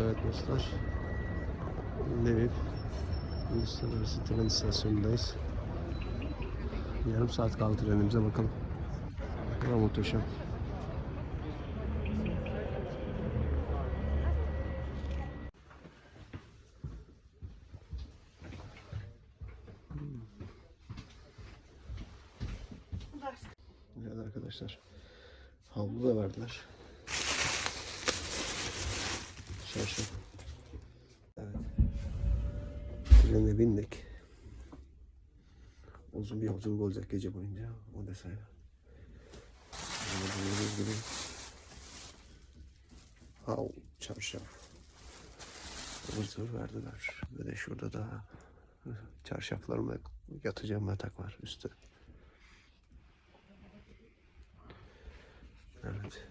Evet dostlar. Lviv Uluslararası Tren İstasyonu'ndayız. Yarım saat kaldı trenimize bakalım. Bakalım muhteşem. Yolculuk olacak gece boyunca. Odessa'ya. Böyle gördüğünüz gibi. Hav, çarşaf. ıvır zıvır verdiler. Ve de şurada da çarşaflarım ve yatacağım yatak var üstte. Evet.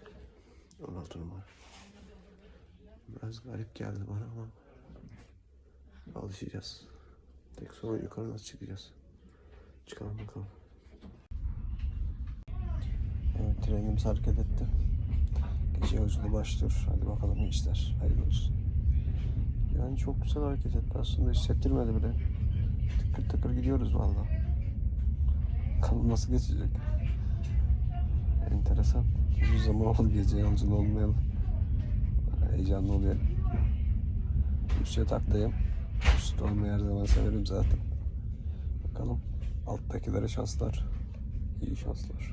16 numara. Biraz garip geldi bana ama alışacağız. Tek sorun yukarı nasıl çıkacağız? Çıkalım bakalım. Evet trenimiz hareket etti. Gece yolculuğu başlıyor. Hadi bakalım gençler. Hayırlı olsun. Yani çok güzel hareket etti aslında hissettirmedi bile. Tıkır tıkır gidiyoruz valla. Bakalım nasıl geçecek. Enteresan. Uzun zaman oldu gece yolculuğu olmayalı. Heyecanlı oluyor. Üst yataktayım. Üst olmayı her zaman severim zaten. Bakalım alttakilere şanslar. İyi şanslar.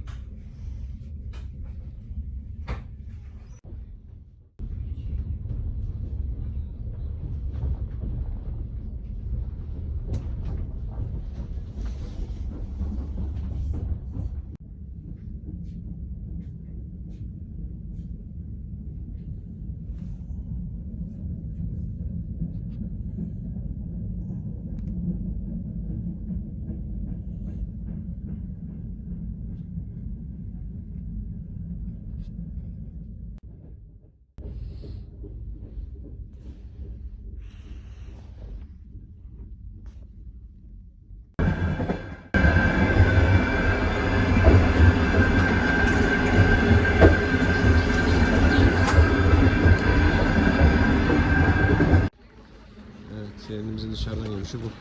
Dışarıdan görünüşü bu.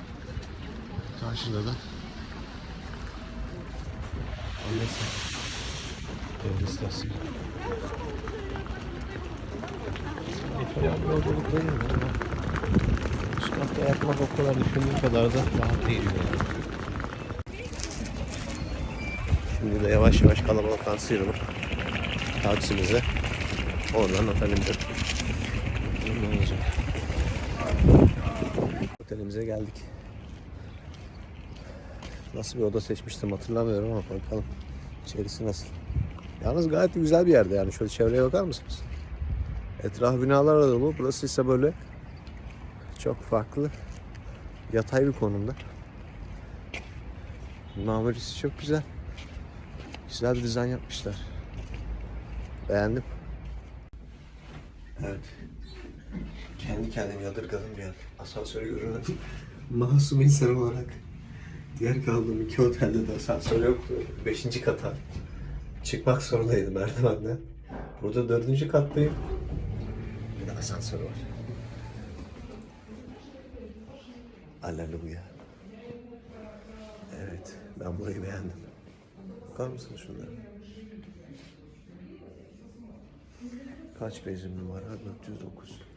Karşıda da Odessa tren istasyonu. Yapacağım yolculuk değil mi? Üst katta yatmak o kadar düşündüğüm kadar da rahat değil yani. Şimdi de yavaş yavaş kalabalıktan sıyrılıp taksimize oradan otelimize ne olacak? Otelimize geldik. Nasıl bir oda seçmiştim hatırlamıyorum ama bakalım içerisi nasıl. Yalnız gayet güzel bir yerde yani şöyle çevreye bakar mısınız? Etraf binalarla dolu. Burası ise böyle çok farklı yatay bir konumda. Mamarisi çok güzel. Güzel bir dizayn yapmışlar. Beğendim. Evet. Kendi kendimi yadırgadım bir an. Asansörü görüyorum. Masum insan olarak. Diğer kaldığım iki otelde de asansör yoktu. Beşinci kata. Çıkmak zorundaydım merdivenden. Burada dördüncü kattayım. Bir de asansör var. Alleluya. Evet, ben burayı beğendim. Bakar mısınız şunlara? Kaç bezim numara? 409.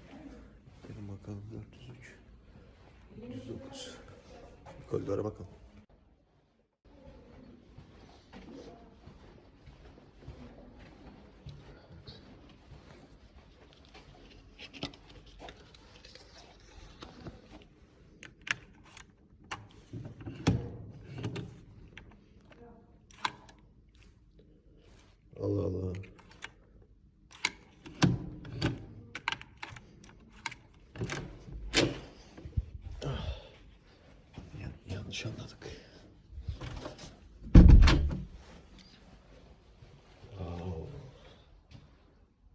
Bakalım 403. 409. Koridora bakalım. Yanlış anladık. Wow.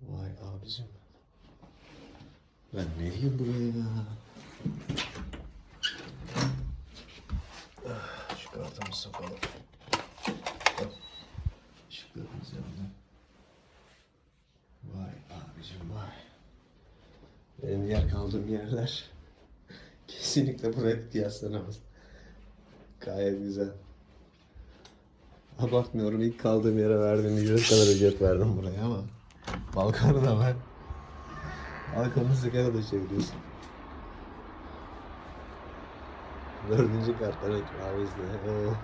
Vay abicim. Ben ne diyeyim buraya ya? Ah, Şu kartımızı sokalım. Hop. Işıklarımızı yandı. Vay abicim vay. Benim diğer kaldığım yerler kesin Kesinlikle buraya kıyaslanamaz. Gayet güzel. Abartmıyorum. İlk kaldığım yere verdiğim ücret kadar ücret verdim buraya ama balkonu da ben. Balkonu sigara da çeviriyorsun. Dördüncü karttan ikramizde. Oo.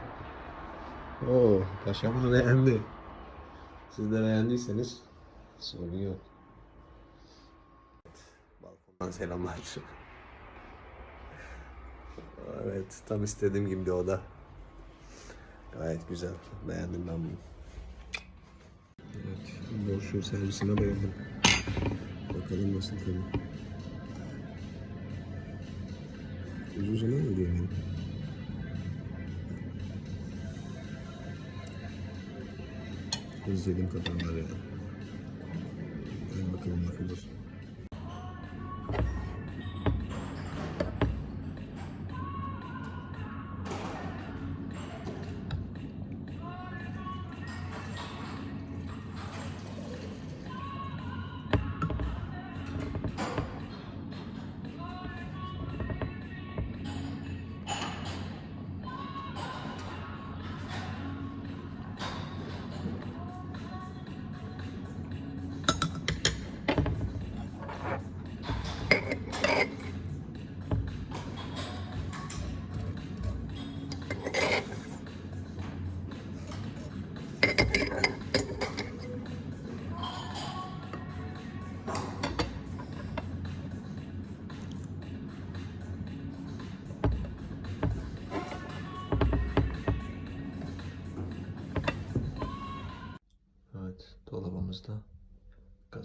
Oo, paşam bunu beğendi. Siz de beğendiyseniz sorun yok. Balkondan selamlar. Evet, tam istediğim gibi bir oda. Gayet güzel. Beğendim ben bunu. Evet, boşluğun servisine bayıldım. Bakalım nasıl tabii. Uzun zaman diyor yani? İzlediğim kadarıyla yani. Hadi bakalım bakın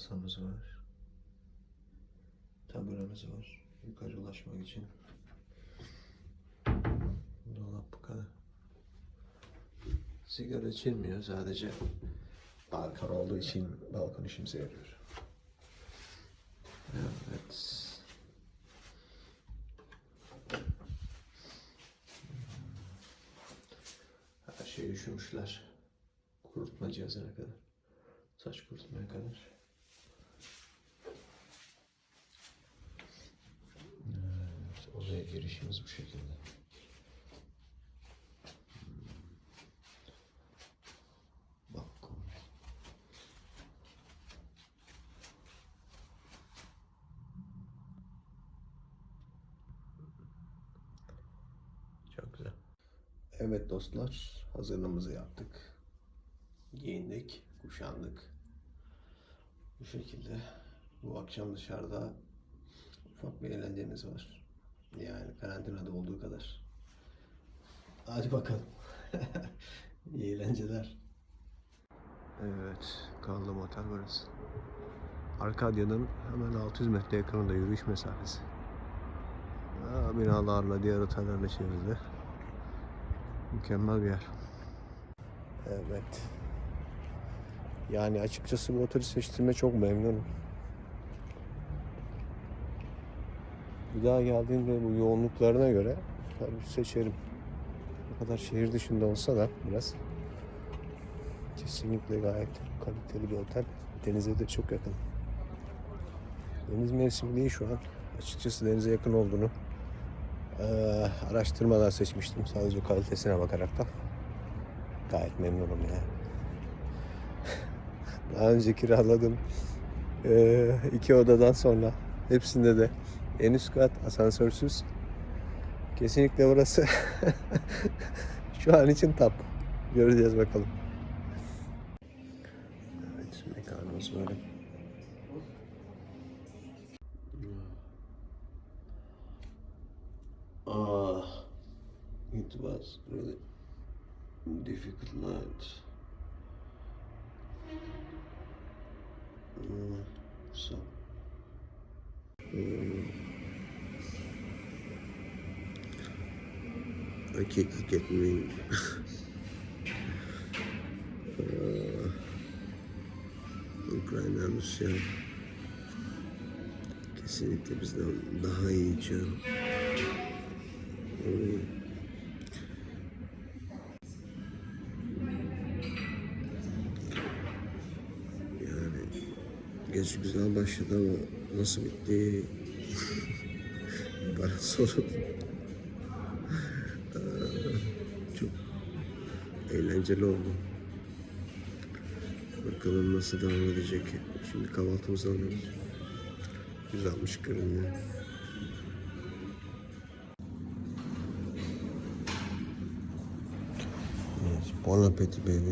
kasamız var. Taburemiz var. Yukarı ulaşmak için. Dolap bu kadar. Sigara içilmiyor sadece. Balkon olduğu için balkon işimize yarıyor. Evet. Her şeyi düşünmüşler. Kurutma cihazına kadar. Saç kurutmaya kadar. Odaya girişimiz bu şekilde. Balkon. Çok güzel. Evet dostlar, hazırlığımızı yaptık. Giyindik, kuşandık. Bu şekilde bu akşam dışarıda ufak bir eğlencemiz var. Yani karantinada olduğu kadar. Hadi bakalım. İyi eğlenceler. Evet, kaldığım otel burası. Arkadya'nın hemen 600 metre yakınında yürüyüş mesafesi. Aa, binalarla, diğer otellerle çevrili. Mükemmel bir yer. Evet. Yani açıkçası bu oteli seçtiğime çok memnunum. Bir daha geldiğimde bu yoğunluklarına göre tabii seçerim. Ne kadar şehir dışında olsa da biraz kesinlikle gayet kaliteli bir otel. Denize de çok yakın. Deniz mevsimi değil şu an. Açıkçası denize yakın olduğunu eee araştırmadan seçmiştim. Sadece kalitesine bakarak da. Gayet memnunum yani. Daha önce kiraladım. Ee, iki odadan sonra hepsinde de en üst kat asansörsüz. Kesinlikle burası şu an için tap. Göreceğiz bakalım. Evet mekanımız böyle. Ah, it was really difficult night. Mm, so. Mm. Keep getting uh, Ukrayna Rusya kesinlikle bizden daha iyi içiyor. Yani gece güzel başladı ama nasıl bitti? Bana sonu. Eğlenceli oldu. Bakalım nasıl devam edecek. Şimdi kahvaltımızı alıyoruz. Güzelmiş görünüyor. Yes, bon appetit baby.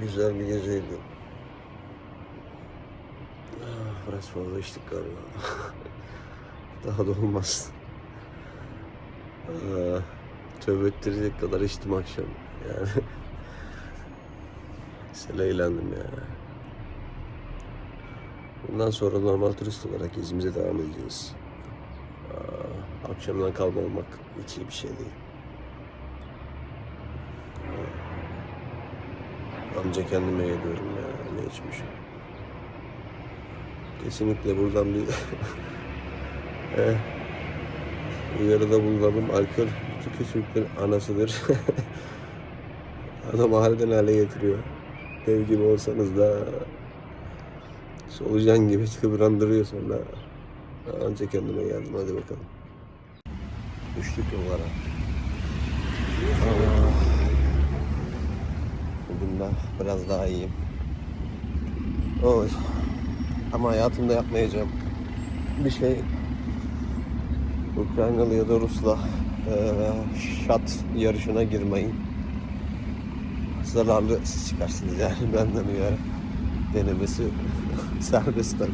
Güzel bir geceydi. Ah, biraz fazla içtik galiba. Daha da olmaz. Ah, tövbe ettirecek kadar içtim akşam. Yani. Güzel eğlendim ya. Bundan sonra normal turist olarak gezimize devam edeceğiz. Aa, akşamdan kalma olmak hiç iyi bir şey değil. Aa, Amca kendime geliyorum ya ne içmişim. Kesinlikle buradan bir eh, uyarıda bulunalım. Alkol bütün kötülüklerin anasıdır. Adam halden hale getiriyor. Dev gibi olsanız da Solucan gibi kıvrandırıyor sonra. Anca kendime geldim hadi bakalım. Düştük yollara. Bugün ben biraz daha iyiyim. Oy. Ama hayatımda yapmayacağım. Bir şey Ukraynalı ya da Rus'la eee şat yarışına girmeyin. Zararlı siz çıkarsınız yani benden uyarı denemesi serbest tabii.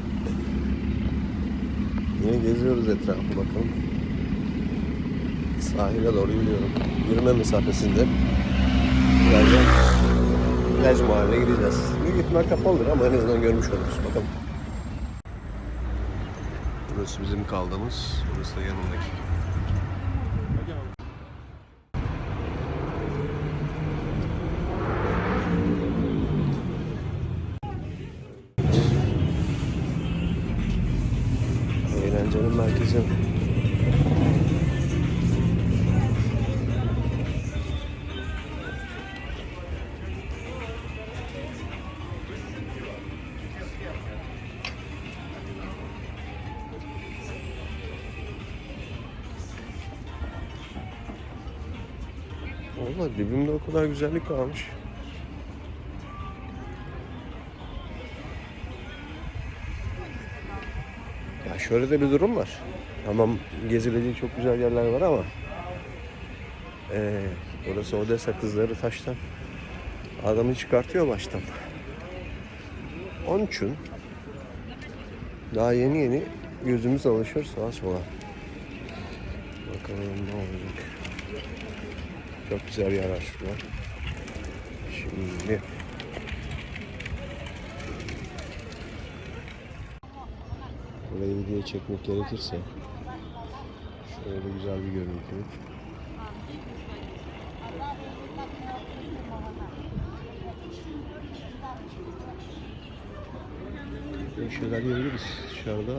Yine geziyoruz etrafı bakalım. Sahile doğru yürüyorum. Yürüme mesafesinde. Birazdan plaj mahalline gideceğiz. Büyük ihtimal kapalıdır ama en azından görmüş oluruz. Bakalım. Burası bizim kaldığımız. Burası da yanındaki. Valla dibimde o kadar güzellik varmış. Ya şöyle de bir durum var. Tamam gezilecek çok güzel yerler var ama ee, burası Odessa kızları taştan adamı çıkartıyor baştan. Onun için daha yeni yeni gözümüz alışır sağa sola. Bakalım ne olacak. Çok güzel bir var şurada. Şimdi Burayı video çekmek gerekirse şöyle güzel bir görüntü. Bir şeyler yiyebiliriz dışarıda.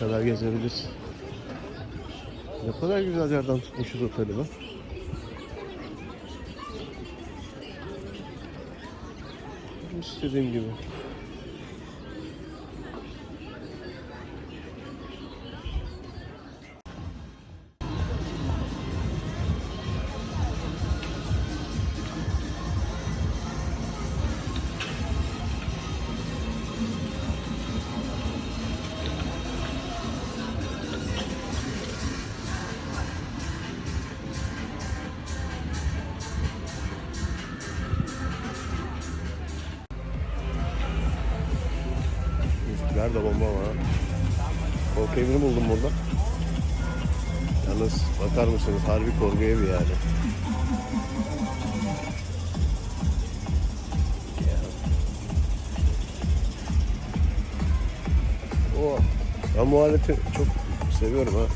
Kadar gezebilirsin. Ne kadar güzel yerden tutmuşuz oteli bak. İstediğim gibi. Üstler de bomba var. Korku evini buldum burada. Yalnız bakar mısınız harbi korku evi yani. Ben bu aleti çok seviyorum ha.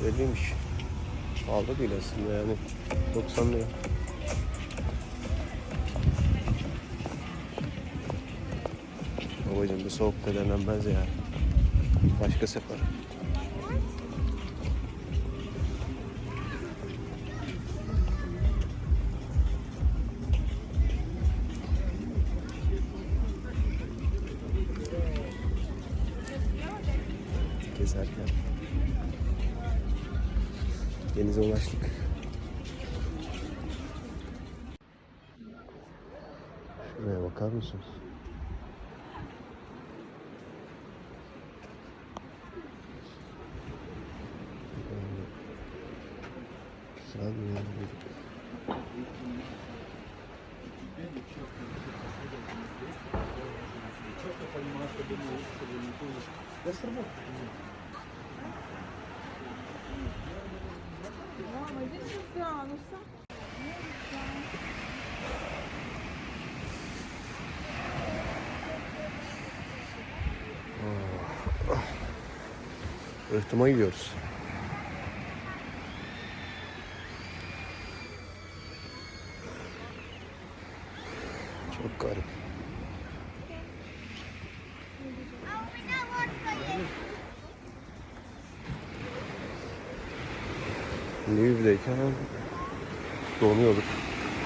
Güzeliymiş. Pahalı değil aslında yani. 90 lira. Babacım bu soğukta denenmez ya. Başka sefer. Rıhtıma gidiyoruz. Çok garip. Lviv'deyken donuyorduk.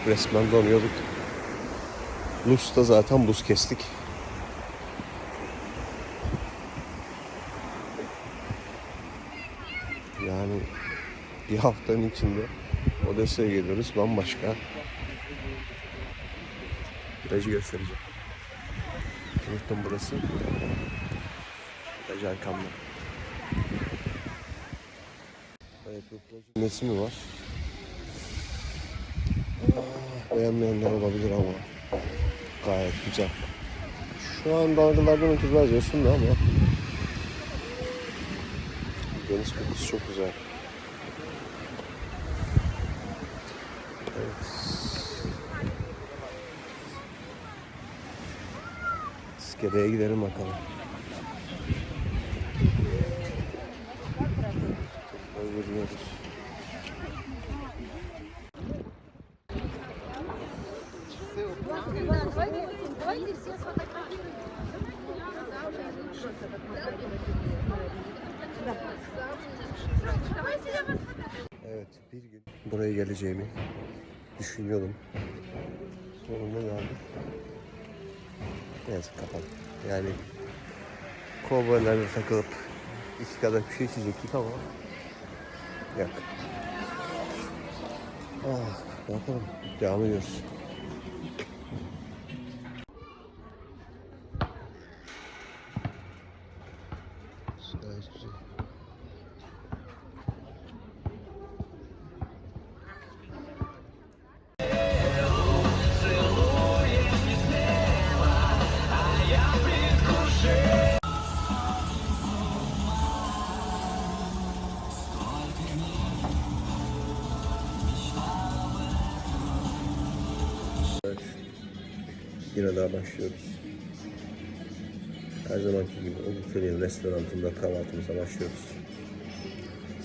Resmen donuyorduk. Lus'ta zaten buz kestik. Yani bir haftanın içinde Odessa'ya geliyoruz bambaşka. Virajı göstereceğim. Unuttum burası. Viraj arkamda. Evet bu plajın nesi mi var? Beğenmeyenler olabilir ama gayet güzel. Şu an dalgalardan ötürü biraz yosunlu ama Deniz kokusu çok güzel. Evet. İskeleye gidelim bakalım. Buraya geleceğimi düşünüyordum. Sonunda geldim. Neyse kapalı. Yani kovboylarla takılıp iki kadar bir şey içecektik ama yok. Ah, bakalım. Devam ediyoruz.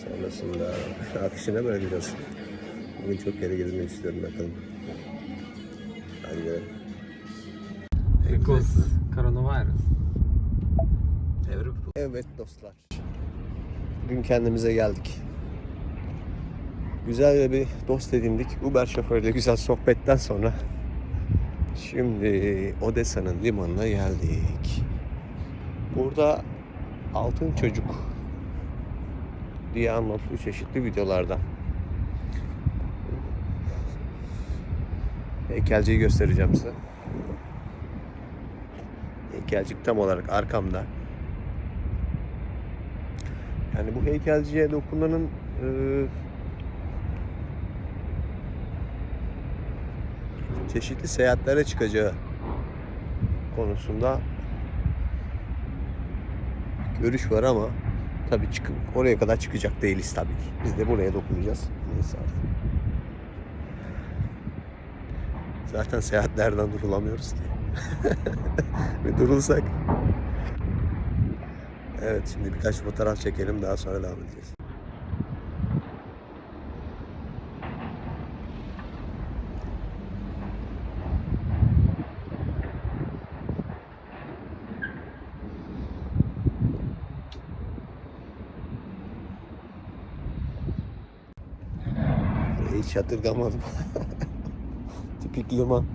Sonrasında akışına bırakacağız. Bugün çok yere gezmek istiyorum bakalım. Hadi gidelim. Because coronavirus. Evet dostlar. Bugün kendimize geldik. Güzel bir dost edindik. Uber şoförüyle güzel sohbetten sonra şimdi Odessa'nın limanına geldik. Burada altın çocuk diye anlatılıyor çeşitli videolarda. Heykelciyi göstereceğim size. Heykelcik tam olarak arkamda. Yani bu heykelciye dokunanın e, çeşitli seyahatlere çıkacağı konusunda görüş var ama tabii çıkıp oraya kadar çıkacak değiliz tabii ki. Biz de buraya dokunacağız. Neyse artık. Zaten seyahatlerden durulamıyoruz ki. Bir durulsak. Evet şimdi birkaç fotoğraf çekelim daha sonra devam edeceğiz. Hiç yadırgamadım. Tipik liman.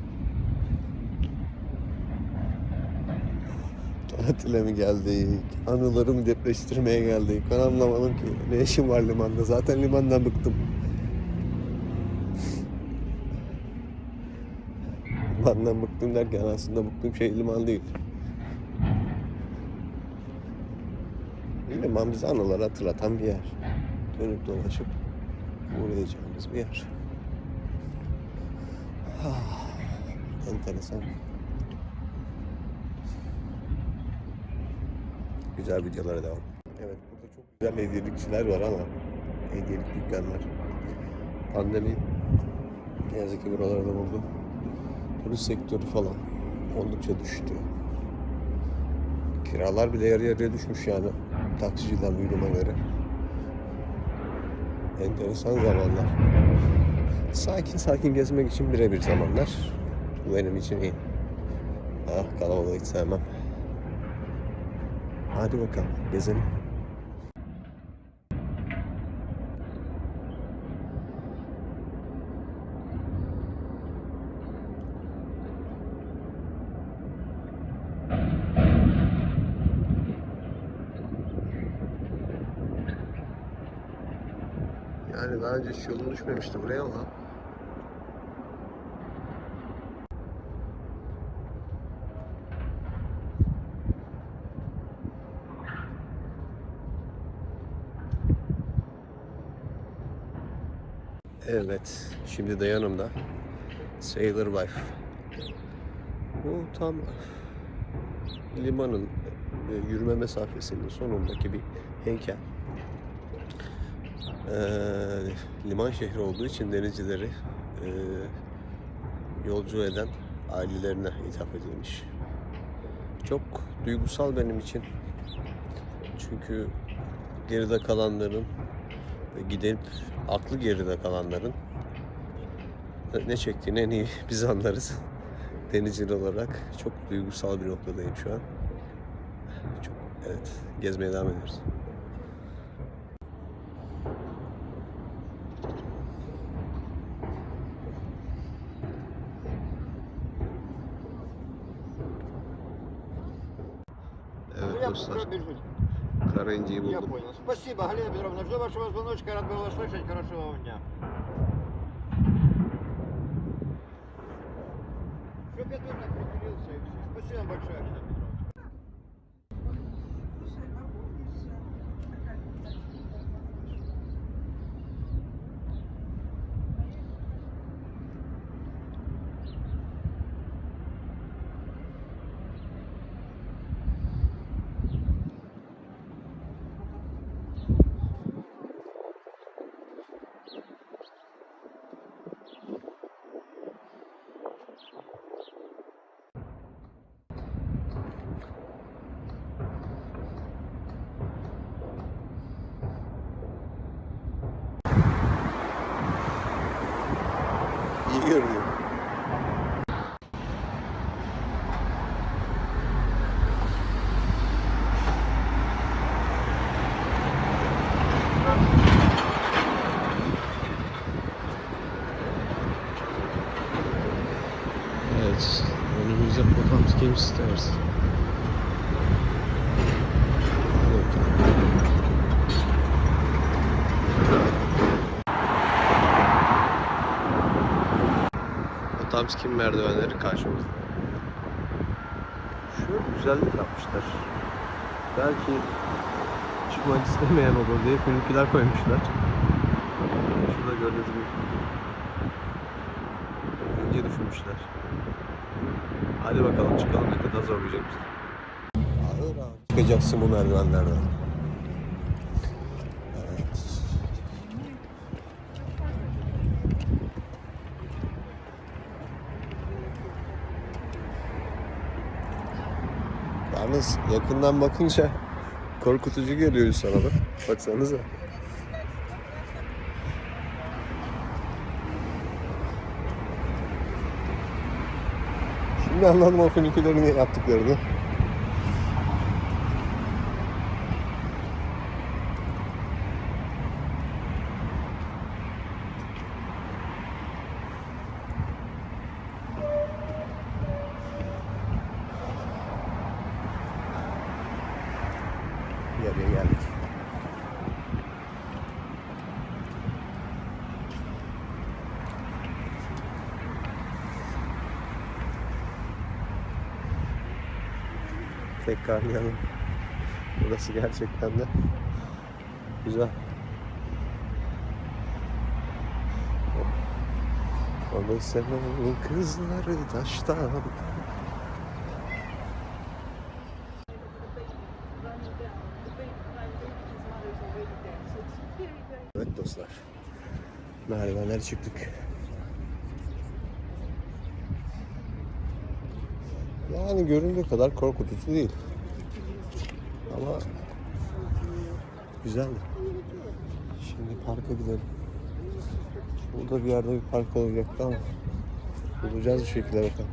Tatile mi geldik? Anılarımı depreştirmeye geldik. Ben anlamadım ki. Ne işim var limanda? Zaten limandan bıktım. Limandan bıktım derken aslında bıktığım şey liman değil. Liman bize anıları hatırlatan bir yer. Dönüp dolaşıp uğrayacağımız bir yer. Ah, enteresan. Güzel videolara devam. Evet burada çok güzel hediyelikçiler var ama hediyelik dükkanlar. Pandemi ne yazık ki buralarda buldu. Turist sektörü falan oldukça düştü. Kiralar bile yarı yarıya düşmüş yani. Taksiciden duyduğuma göre. Enteresan zamanlar. Sakin sakin gezmek için birebir zamanlar. Bu benim için iyi. Ah kalabalığı hiç sevmem. Hadi bakalım gezelim. Yani daha önce hiç yolum düşmemişti buraya ama Evet, şimdi de yanımda Sailor Wife. Bu tam limanın e, yürüme mesafesinin sonundaki bir heykel. Ee, liman şehri olduğu için denizcileri e, yolcu eden ailelerine hitap edilmiş. Çok duygusal benim için. Çünkü geride kalanların ve gidip aklı geride kalanların ne çektiğini en iyi biz anlarız. Denizci olarak çok duygusal bir noktadayım şu an. Çok evet gezmeye devam ediyoruz. Спасибо, Галина Петровна. Жду вашего звоночка. Рад был вас слышать. Хорошего вам дня. Чтоб я тоже определился и все. Спасибо большое, Галина. Potamski merdivenleri karşımızda. Şöyle güzellik yapmışlar. Belki çıkmak istemeyen olur diye füniküler koymuşlar. Şurada gördüğünüz gibi. İnce düşünmüşler. Hadi bakalım çıkalım ne kadar zorlayacak bizi. Ağır ağır çıkacaksın bu merdivenlerden. Evet. Yalnız yakından bakınca korkutucu geliyor insana da. Baksanıza. Şimdi anladım o füniküleri niye yaptıklarını. Yarıya geldik. Tekrarlayalım. Burası gerçekten de güzel. Onu seven kızları taştan. Evet dostlar. Merdivenlere çıktık. Yani göründüğü kadar korkutucu değil. Ama güzeldi. Şimdi parka gidelim. Burada bir yerde bir park olacaktı ama bulacağız bir şekilde bakalım.